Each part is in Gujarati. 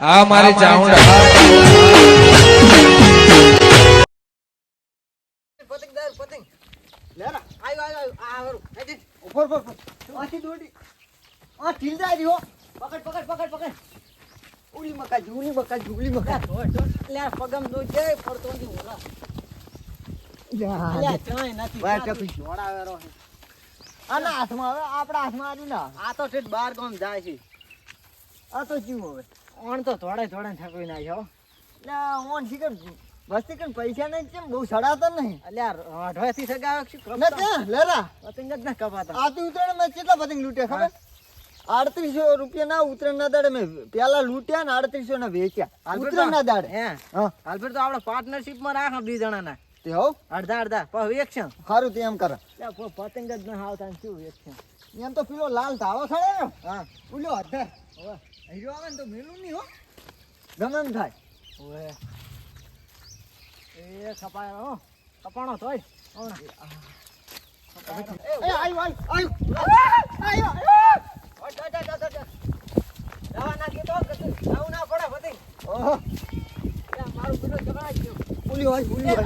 આ મારી ચાઉંડા પતંગ દાર પતંગ લેરા આયો આયો આયો. હેડી ઉપર ઉપર ઉપર આથી દોડી. આ ઢીલ જાય રહ્યો. પકડ પકડ પકડ પકડ. ઉડી મકા જુલી મકા જુલી મકા લે પગમ દો જય ફરતો ની ઓલા. લે ચાય નથી વાર ટપી જોડાવેરો રો આના હાથમાં હવે આપણા હાથમાં આર્યું ના આ તો ઠેઠ બાર ગામ જાય છે. આ તો જીવ હવે. ઓણ તો થોડે થોડે થકવી નાખ્યો એટલે ઓણ શીખર વસ્તી કન પૈસા નહીં કેમ? બહુ સડાતા નહીં. અલ્યા અઢવાથી સગાવે શું ને લેરા પતંગ જ ના કપાતા. આથી ઉતરણ મેં કેટલા પતંગ લૂટ્યા ખબર? આડત્રીસો રૂપિયા ના ઉતરણ ના દાડે મેં પેલા લૂટ્યા ને આડત્રીસો ના વેચ્યા. ઉતરણ ના દાડે. હે. હા. હાલભેર તો આપણે પાર્ટનરશિપમાં રાખ બે જણાના. તે હો. અડધા અડધા. પણ એક્શન સારું તે એમ કરે. પતંગ જ ન આવતા શું એક્શન એમ તો પેલો લાલ ધાળો ખડે હા. ઉલ્યો અધર હવે. હીરો આવે ને તો મેલું નહીં હો. ગમન થાય. ઓએ એ ખપાય હો. કપાણો તોય એ આયુ આયુ આયુ. આયુ નાખી તો જવું ના પડે પતંગ ઓહો. મારું પેલો જગડાઈ ગયો. ઉલ્યો હોય એ, ઉલ્યો.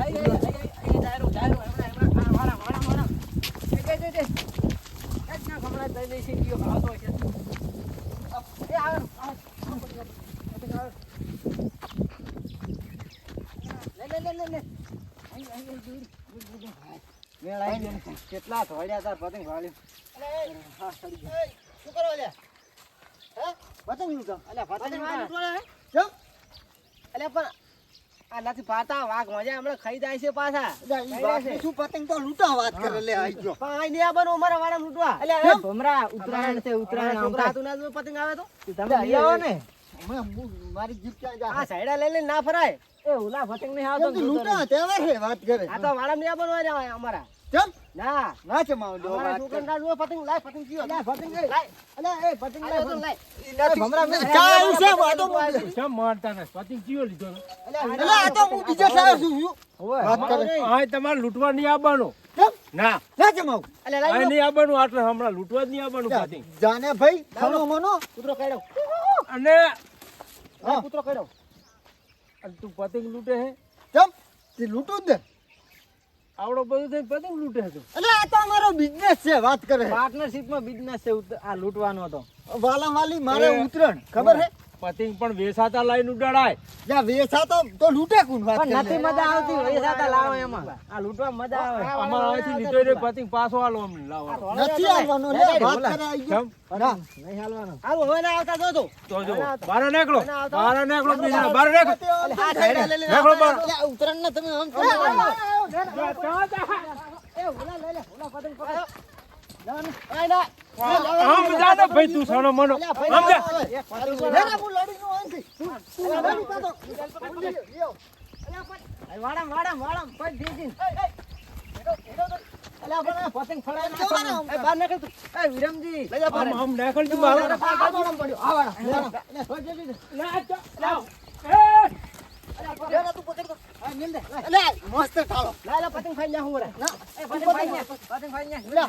કેટલા ધોળ્યા તાર પતંગ વાળ્યું. શું કરો લે પતંગ લૂંટો. અલ્યા, પતંગ? અલ્યા, પણ આ પાતા વાઘ મજા હમણાં ખાઈ જાય છે પાછા. જા, ઈ વાતની શું પતંગ તો લૂંટા વાત કરે લે આઈ ગયો. આ નહીં આવવાનું અમારા વાળા લૂંટવા. અલ્યા ભમરા ઉત્તરાયણ છે ઉત્તરાયણ છોકરા. તું ના પતંગ આવે તો? તમે લઈ આવો ને. મારી જીપ ક્યાં જા આ સાઈડા લઈ લઈને ના ફરાય. એ ઓલા પતંગ નહીં આવતો લૂંટા વાત કરે. આ તો વાળા નહીં બનવા હોય અમારા. કેમ? ના. ના ચમાવ અમારા વાત છોકરા કરે ના પતંગ લાય પતંગ જીઓ. લાય પતંગ લાય. અલે એ પતંગ લાય પતંગ લાય. નથી. ભમરા મેં- ચા છે, વાતો મૂકી. કેમ મારતા ને પતિંગ ચિયો લીધો એટલે આ તો હું બીજા સાહેબ છું છું. વાત કરે. આ તમારે લૂંટવા નહીં આવવાનું. ના. ના ચમાવ લાય નહીં આવવાનું આટલે હમણાં લૂંટવા જ નહીં આવવાનું પતિંગ જાને ભાઈ મનો. કૂતરો કાઢો. અને હા. કૂતરો કાઢો. અને તું પતંગ લૂંટે હે? કેમ? તે લૂંટું જ ને આવડો બધું થઈ પતંગ લૂટે હતો એટલે આ તો અમારો બિઝનેસ છે વાત કરે. પાર્ટનરશિપમાં બિઝનેસ છે આ લૂંટવાનો હતો વાલા વાલી મારે. ઉતરણ ખબર હે પતંગ પણ વેસાતા લઈને ઉડાડાય. જ્યાં વેસાતો તો લૂટે લૂંટે કોણ વાત નથી મજા આવતી વેસાતા લાવો એમાં. આ લૂટવા મજા આવે. અમાર આથી લીધો રે પતિંગ પાછો આલો અમને લાવો. નથી આવવાનો લે વાત કરે આઈ ગયો. ના નહીં હાલવાનું. હાલો હવે ના આવતા જો તો તો જો. બહાર નીકળો. ના આવતો. નીકળો બીજા બહાર નીકળો. નીકળો બહાર આવતા. ઉત્તરાયણ તમે આમ એ, ઓલા લઈ લે. ઓલા પતંગ પકડો. ના ના ના આમ જાને ભાઈ તું સણો મનો આમ જા ના, હું લડી નો આનથી. તું લડી પાતો લ્યો. આય વાડા વાડા વાડા પગ દેજી અલ્યા પણ પતંગ ફડાય ના એ બાર નીકળ તું એ વિરમજી લઈ જા આમ આમ નીકળજો તું બાર પાડો પડ્યો, આ વાડા ના, લે પગ ના, આવ. એ ના, તું પકડ તો. આ નિમ દે લે, મસ્ત ઠાલો. લા લા પતંગ ફાઈ લે હું રે ના, એ પતંગ ફાઈ ને પતંગ ફાઈ ને લે.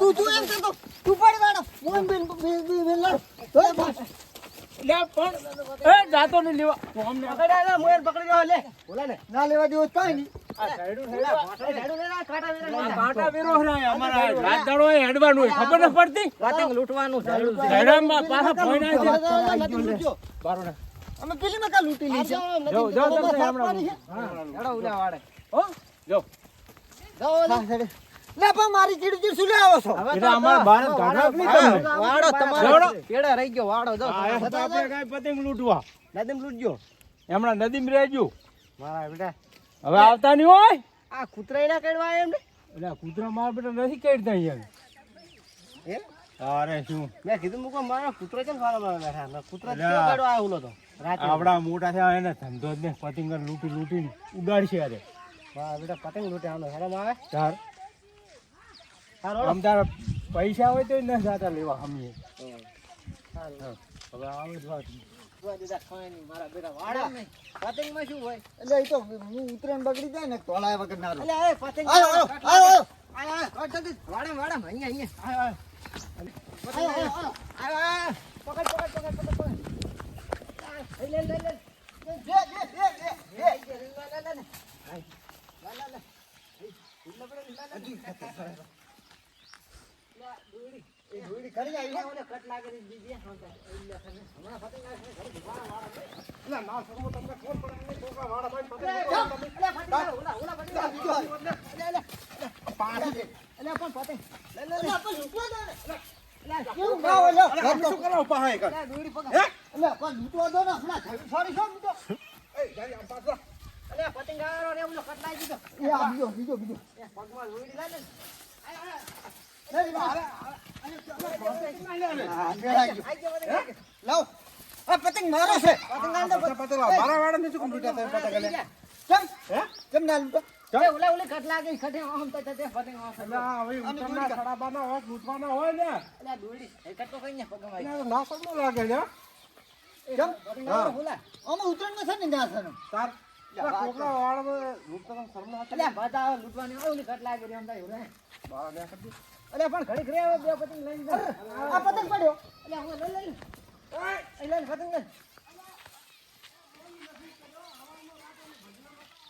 તું તું એમ કરતો તું પડી વાળો મોહન બેન બે બે બે લડ બસ. લે પણ એ જાતો નહીં લેવા. તું અમને નીકળ. લે મોયર પકડી જાવ લે. બોલા ને. ના લેવા દેવો કાઈ નહીં. ખબર ન પડતી? લૂંટવાનું અમે પેલી માં કા લૂંટી લીધી જો જો તમને હમણાં હેડો ઉલા વાડે હો જો હા, સાડે. લે પણ મારી ચીડ શું લે આવો છો એટલે અમાર બાર ગાઢા નહીં તમે. વાડો તમારો. કેડા રહી ગયો વાડો જો. એ આપણે કાંઈ પતંગ લૂંટવા. નદીમ લૂંટજો. એમણા નદીમ રહેજો. મારા બેટા. હવે આવતા નહીં હોય? આ કૂતરાઈના કડવા એમ ને એટલે કૂતરા માર બેટા નથી કાઢતા અહીંયા એમ અરે શું? મેં કીધું મુકો મારા કૂતરો કેમ ખાવા માં બેઠા? કૂતરા આવ્યો તો. આવડા મોટા થયા એને ધંધો જ ને પતંગ લૂંટી લૂંટીને ઉડાડશે અરે બેટા પતંગ લૂટે આનો હેરામ આવે? તાર. અમદાવાદ પૈસા હોય તો ન જાતા લેવા હમીએ. હવે આવે જ વાત. ઉતરણ બગડી જાય ને તોલાય વગર ના પતંગ વાડા વાડા અહીંયા અહીંયા પકડ પકડ પકડ પકડ પકડ. લે લે લે. લે લે. દો ને હમણાં થયું. Sorry, શું લૂંટો? એ જારી આમ પાછો એ આ બીજો બીજો બીજો હા, મેળાઈ ગયો. લાવો. આ પતંગ મારો છે પતંગ આલ દો, પતંગ. પતંગ મારા વાળા ને શું કમ લૂટ્યા તમે પતંગ લે કેમ હે કેમ ના લૂંટો એટલે હવે હોય લૂંટવાના હોય ને એટલે ના સમજો લાગે ને કેમ હા. આમાં ઉતરણ છે ને છે તાર એટલે વાળા લૂંટતા શરમ ના ને પતંગ પડ્યો એ આ વાળાને જબર દેખાડો પતંગ.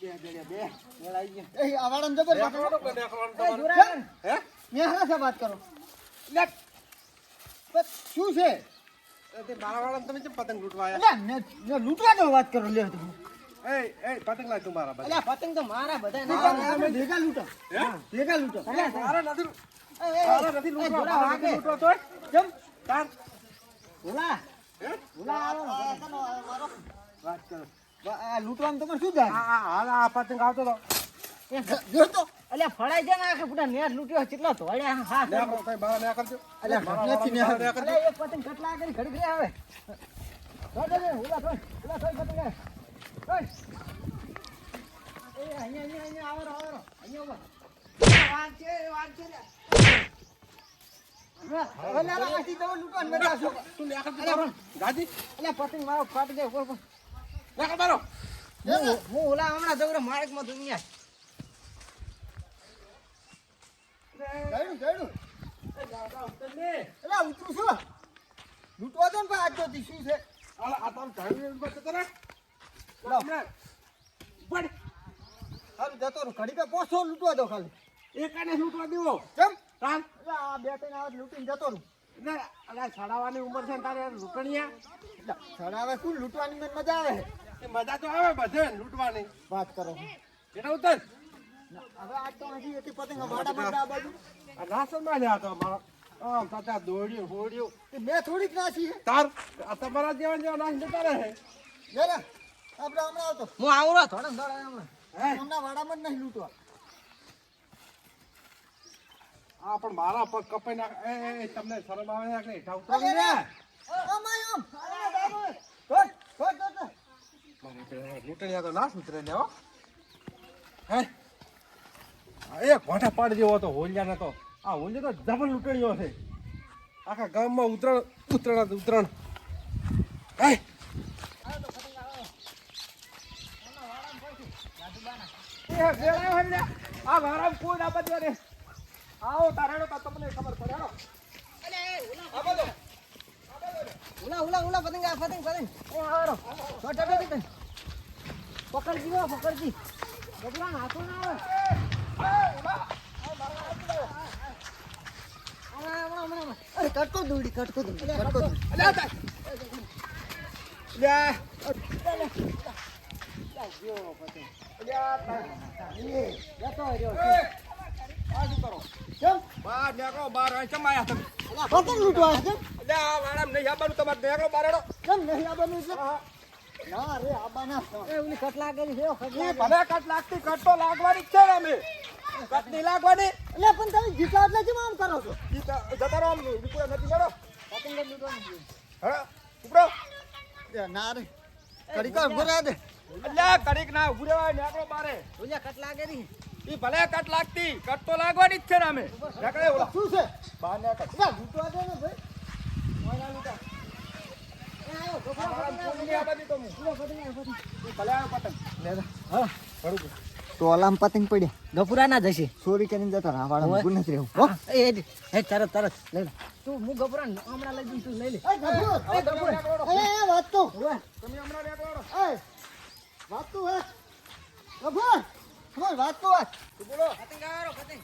કે દેખાડવાનું તમારે? હે? નેહરા છે વાત કરો. લે. પણ શું છે? તે મારા વાળા તમે કેમ પતંગ લઈ પતંગ ને લૂંટવા દો વાત કરો લે એ એ પતંગ લાય તું મારા બધા પતંગ તો મારા બધા ભેગા લૂંટો. હે? ભેગા લૂંટો. મારા નથી મારા નથી તાર આવો વાત કરો. લૂંટવામાં તમારે શું જાય હાલ આ પતંગ આવતો તો. જો તો. અલ્યા ફળાઈ જાય આખે પૂરા નેટ લૂટ્યો કેટલો ધોળ્યા હા કઈ કરજો. ને મારા કરજો. એક પતંગ કેટલા ઘડી ઘડી આવે. દે પતંગ. એ અહીંયા અહીંયા અહીંયા આવો આવો. અહીંયા ઊભા. વાત છે વાત છે લ્યા. હવે ના રાખી તમે લૂંટવાનું બેઠા છો તું લે ગાજી અલ્યા પતંગ મારો ફાટી જાય ઉપર ઉપર. લે કર મારો હું હું ઓલા હમણાં દોડ્યો માર્ગમાં દુનિયા ઉતરું છું લૂંટવા દો ને પણ આજ જોતી શું છે આ જતો રહે લાવ. લે. ઉપાડ. હાલ જતો ઘડી પે પોસો લૂંટવા દો ખાલી એકાને લૂંટવા દેવો કેમ? તાર આ બે ત્રણ આવત લૂંટીને જતો રહું. એટલે અલા છાડાવાની ઉંમર છે ને તારે લૂંટણીયા? સડાવે શું? લૂંટવાની મને મજા આવે. એ મજા તો આવે બધે લૂંટવાની. વાત કરો. એના ઉતર. હવે આજ તો હજી એથી પતંગ વાડા આ બાજુ. રાસનમાં લ્યા તો મારો આમ તાતા દોડ્યું હોડ્યું. મેં થોડીક નાસી તાર આ તમારા જેવા જેવા નાશ જતા રહે. જરા આપણે હમણાં આવતો. હું આવું થોડા થોડા હમણાં હમણાં વાડામાં જ નહીં લૂંટવા. આ પણ મારા પગ કપાઈ નાખ એ તમને શરમ આવે ને કે હેઠા ઉતરો ને લૂંટણીયા તો ના ઉતરે લે હે એક વાંઠા પાડી જેવો હતો હોલિયા તો આ હોલિયા તો ડબલ લૂંટણીઓ છે આખા ગામમાં ઉતરણ ઉતરણ ઉતરણ હે આ વારામ કોઈ ના બદલે રે આવો તારેડો તો તમને ખબર પડે. આ બોલો. ઉલા ઉલા ઉલા પતંગ આ પતંગ પતંગ. એ આવો છોટા પતંગ પકડજી હો પકડજી. બગલા હાથો ના આવે. અરે કટકો દોડી કટકો દોડી. કટકો દોડી. અલ્યા તા. લે લે લે લે લે આ? કેમ બહાર નીકળો, બહાર અહીં કેમ આયા તમે? લૂંટવા આ વાળામાં નહીં આવવાનું તમારે. નીકળો, બહાર હેડો. કેમ નહીં આવવાનું છે ના રે આબાના એ ઓલી કટલા કરી છે હો, ભલે કટ લાગતી, કટ તો લાગવાની જ છે ને અમે. કટ નહીં લાગવાની. એટલે પણ તમે જીતા એટલે કેમ આમ કરો છો ઈ તો જતા રહો આમ, રૂપિયા નથી હેડો. પતંગ લૂંટવાની ઉપડો. ના રે કડીકા ઊભો દે અલ્યા, કડીક ના ઊભું રહેવાય, નીકળો બારે. ઓલી કટલા કરી ઈ ભલે કટ લાગતી, કટ તો લાગવાની જ છે ને અમે. શું છે? બહાર નીકળ. એટલે લૂંટવા દે ને ભાઈ. એ તો હું. હા. અલામ પતંગ પડ્યા. ગફુરા ના જશે. ચોરી કરીને જતા રહા વાળા નથી રહેવું. એ એ, એ તરત તરત. લઈ લે. તું હું ગભરા હમણાં લઈ જઈશ તું લઈ લે. એ ગભરો એ ગભરો એ એ વાત તો. તમે હમણાં નીકળો. એ વાત તો વાત ગભરો તમારી વાત તો વાત. બોલો. પતંગ આવ્યો પતંગ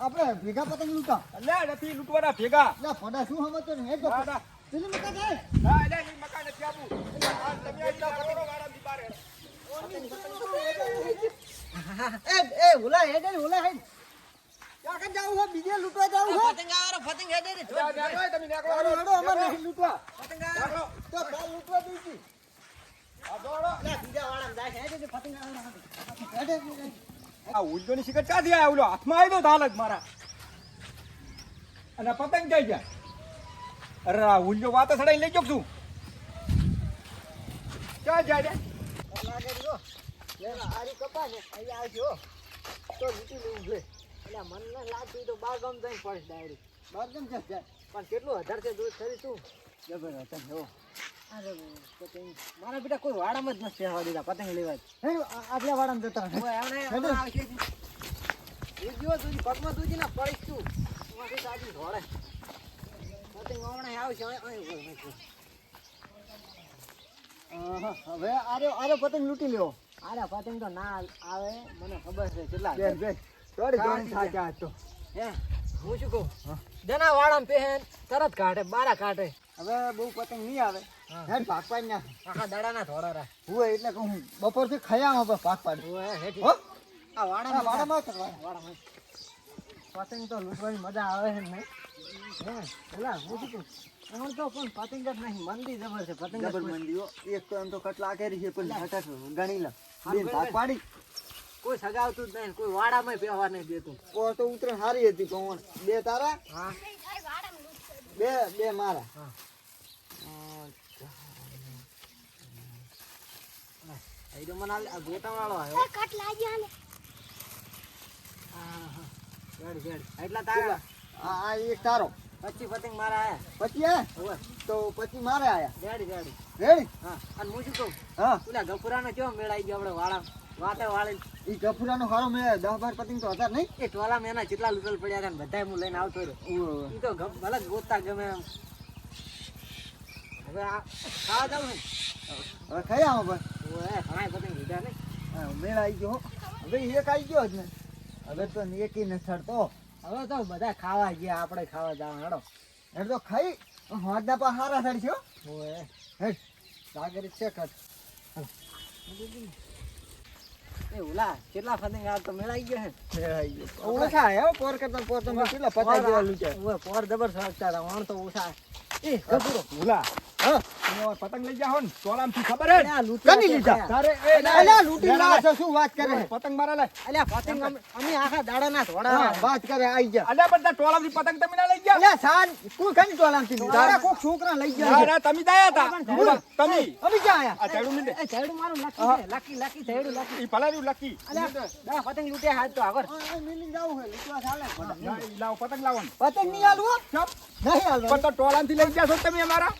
આપણે ભેગા પતંગ લૂંટા અલ્યા, નથી લૂંટવાના ભેગા. ના ફડા શું સમજતો ને? એ તો ના, ના. પેલી મકા જાય ના એટલે ની મકા નથી આપવું તમે આ ઈલા કરોડો વાળાની બાર હેડો. એ એ ઓલા હે દે ઓલા હે. ક્યાં કન જાવું હે? બીજે લૂંટવા જાવ હે? પતંગ આરો પતંગ હે દે જા, તમે નેકળો, અમાર નહીં લૂંટવા. પતંગ આરો. તો કાલ લૂંટવા દઈશી. આ દોડો. ની દે દે ઉલટોની ક્યાંથી આયા ઓલો હાથમાં આવ્યો ધાલક હાલ જ મારા. અને પતંગ જાય ગયા? અરે આ ઉલ્યો વાતો સડાઈ લઈ ગયો છું ક્યાં જાય મન ન લાગતું તો? બાર ગામ જઈને પડીશ ડાયરી બાર ગામ જશે? જાય પણ કેટલું હજાર છે દૂધ ખરી તું જબર હતા મારા બેટા કોઈ વાડામાં જ નથી આવવા દીધા પતંગ લેવા હે વાડામાં જતા એ જો તુજી પગમાં તુજી ના પડીશ તું. મારી દાદી ધોળે. પતંગ હમણાં આવશે હવે આર્યો આર્યો પતંગ લૂંટી લેવો આરે પતંગ તો ના આવે મને ખબર છે કેટલા બેન બેન થોડી ઘણી થાક્યા આજ હે હું શું કહું? જેના વાળામાં પહેન તરત કાઢે બારા કાઢે. હવે બહુ પતંગ નહીં આવે. હેડ ભાગ પાડી ના આખા દાડાના થોડા રા હું એટલે કહું બપોરથી ખયામાં બસ ભાગ પાડી. ઓય હેઠી હો? આ વાડામાં વાડામાં. વાડામાં પતંગ તો લૂંટવાની મજા આવે છે ને હે પેલા હું શું કહું તો પણ પતંગ જ નહીં મંદી જબર છે પતંગ જબર મંદીઓ. એક તો એમ તો કટલા આકેરી છે પણ હટાટ ગણી લે. બરાબર. ભાગ પાડી. કોઈ સગાવતું જ નહીં કોઈ વાડામાં પહેવા નહીં દેતું. ઓ તો ઉતરણ સારી હતી પવન. બે તારા? હા. બે બે મારા. હા. એ તો મને આ ગોટા વાળો આવ્યો હા, હા. Bed, bed. એટલા તારા? આ આ એક તારો. પછી પતંગ મારા આયા. પછી આયા તો પછી મારે આયા. Ready ready. રેડી? હા. અને હું શું કહું? હા. પેલા ગફુરાનો કેવો મેળાઈ ગયો આપણે વાળા વાતે વાળી. ઈ ગફુરાનો હારો મેં દસ બાર પતંગ તો હતા નહીં. એ ટોલા મેના જેટલા લૂટલ પડ્યા હતા ને બધાય હું લઈને આવતો રહ્યો. ઈ તો ગપ ભલે ગોતતા ગમે એમ. હવે આ ખાવા જાવ ને હવે ખયા બસ ઓએ ઘણાય પતંગ લીધા નહીં. મેળ આવી ગયો હો. હવે એક આવી ગયો જ ને. હવે તો એકી ન છડતો હવે તો બધા ખાવા ગયા આપણે ખાવા જવા હેડો. એટલે તો ખાઈ. હાથના પા હારા થડશે હો. ઓએ હેડ. સાગરી છે કટ એ ઓલા કેટલા ફતિંગ આ તો મેળાઈ ગયો હે મેળ ગયો. ઓછા હે પોર કરતા પોર તો કેટલા પચાસ જેવા લૂંટ્યા ઓએ પોર જબર તો ઓછા એ ગભરો. ભૂલા હા. પતંગ લઈ જાઓ ને ખબર હે ને? અલ્યા લૂંટ્યા કની લીધા? તારે અલ્યા લૂંટી લે, લે, લાવો લે. છો, શું વાત કરે પતંગ મારા લે અલ્યા પતંગ અમે આખા દાડાના થોડા હા, વાત કરે આઈ જા. અલ્યા બધા પતંગ તમે ના લઈ ગયા? અલ્યા સાન કોઈ કની ટોલામથી લીધા? તારા કોક છોકરા લઈ ગયા ના. ના, તમે જ હતા. તમે અમે ક્યાં આયા? આ ચાડું મીંડે. એ ઝાડુ મારું લકી છે લકી લકી ઝાડુ લકી. ઈ ભલા લકી. અલ્યા દા પતંગ લૂટ્યા હાથ તો આગળ મિલિંદ જાવું ચાલે. ના, પતંગ લાવો પતંગ નહીં આલવો? નહીં આલવા. પણ તો લઈ ગયા છો તમે અમારા?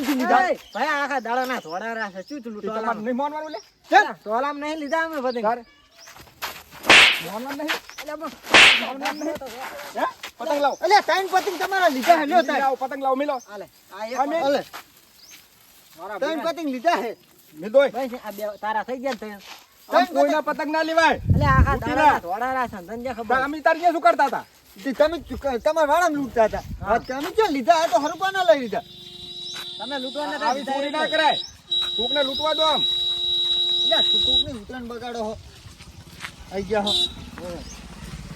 લીધા? ભાઈ આખા દાડાના થોડા રાસે શું તું ઈ નહીં માનવાનું લે. કેમ? ટોલામ નહીં લીધા અમે પતંગ તારે? માનવાનું નહીં? અલ્યા માનવાનું નહીં? હે? પતંગ લાવો. અલ્યા ત્રણ પતંગ તમારા લીધા છે, લ્યો ઈ પતંગ લાવો મિલો. આલે આ એક અમે- મારા ત્રણ પતંગ લીધા છે. મિદોય ભાઈ આ બે તારા થઈ ગયા ને કોઈના પતંગ ના લેવાય. એટલે આખા ના. થોડા રાસે ધંધા ખબર? અમે તાર શું કરતા હતા? તે તમે તમારા વાળામાં લૂંટતા હતા. તમે ક્યાં લીધા? તો હરુપાના લઈ લીધા? તમે લૂંટવા નતા આવી ચોરી ના કરાય. કોકને લૂંટવા દો આમ. અલ્યા ટૂંકની ઉતરણ બગાડો હો. આઈ ગયા હો.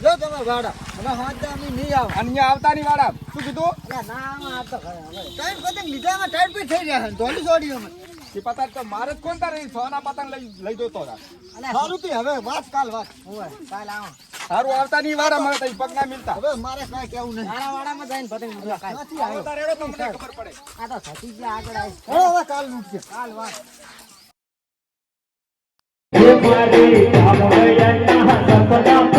જો તમે વાડા. હવે હાથ અમે નહીં આવ. અન્ય આવતા ની વાડા. શું કીધું? અલ્યા ના આમાં આ તો ટાઈમ પતંગ લીધા ટાઈમ પી થઈ રહ્યા છે. ધોલી છોડી અમે. કે પતંગ તો મારે જ કોણ તારે? સોના પતંગ લઈ લઈ દો હતા સારું થી હવે વાત કાલ વાત. હોવે, કાલ આવો. સારું આવતા ની વાર મળે તો ઈ પગ ના મિલતા. હવે મારે કાંઈ કેવું નહીં. તારા વાડામાં જઈને પતંગ લૂંટવા કાઈ નથી આવો આવ્યો. તારે એડો તમને ખબર પડે. આ તો થતી ગયા આગળ આવી. હવે હવે કાલ લૂંટશે કાલ વાત મારી કામ